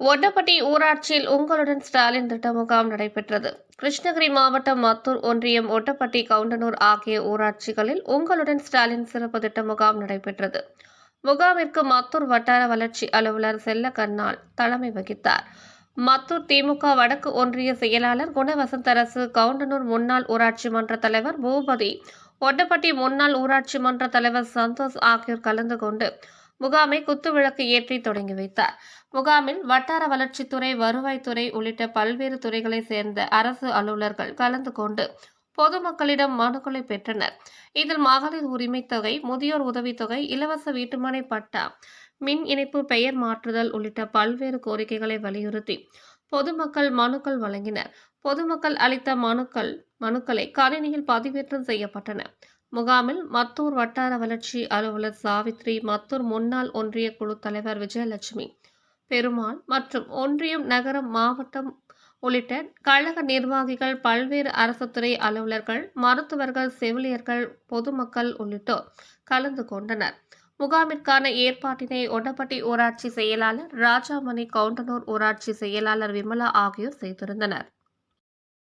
ஒட்டப்பட்டி ஊராட்சியில் உங்களுடன் ஸ்டாலின் திட்ட முகாம் நடைபெற்றது. கிருஷ்ணகிரி மாவட்டம் மத்தூர் ஒன்றியம் ஒட்டப்பட்டி கவுண்டனூர் ஆகிய ஊராட்சிகளில் உங்களுடன் ஸ்டாலின் சிறப்பு திட்ட முகாம் நடைபெற்றது. முகாமிற்கு மத்தூர் வட்டார வளர்ச்சி அலுவலர் செல்ல கண்ணால் தலைமை வகித்தார். மத்தூர் திமுக வடக்கு ஒன்றிய செயலாளர் குணவசந்தரசு கவுண்டனூர் முன்னாள் ஊராட்சி மன்ற தலைவர் பூபதி ஒட்டப்பட்டி முன்னாள் ஊராட்சி மன்ற தலைவர் சந்தோஷ் ஆகியோர் கலந்து கொண்டு முகாமை குத்துவிளக்கு ஏற்றி தொடங்கி வைத்தார். முகாமில் வட்டார வளர்ச்சித்துறை வருவாய்த்துறை உள்ளிட்ட பல்வேறு துறைகளைச் சேர்ந்த அரசு அலுவலர்கள் கலந்து கொண்டு பொதுமக்களிடம் மனுக்களை பெற்றனர். இதில் மகளிர் உரிமை தொகை முதியோர் உதவித்தொகை இலவச வீட்டுமனை பட்டா மின் இணைப்பு பெயர் மாற்றுதல் உள்ளிட்ட பல்வேறு கோரிக்கைகளை வலியுறுத்தி பொதுமக்கள் மனுக்கள் வழங்கினர். பொதுமக்கள் அளித்த மனுக்கள் மனுக்களை கணினியில் பதிவேற்றம் செய்யப்பட்டன. முகாமில் மத்தூர் வட்டார வளர்ச்சி அலுவலர் சாவித்ரி மத்தூர் முன்னாள் ஒன்றிய குழு தலைவர் விஜயலட்சுமி பெருமாள் மற்றும் ஒன்றியம் நகரம் மாவட்டம் உள்ளிட்ட கழக நிர்வாகிகள் பல்வேறு அரசு துறை அலுவலர்கள் மருத்துவர்கள் செவிலியர்கள் பொதுமக்கள் உள்ளிட்டோர் கலந்து கொண்டனர். முகாமிற்கான ஏற்பாட்டினை ஒட்டப்பட்டி ஊராட்சி செயலாளர் ராஜாமணி கவுண்டனூர் ஊராட்சி செயலாளர் விமலா ஆகியோர் செய்திருந்தனர்.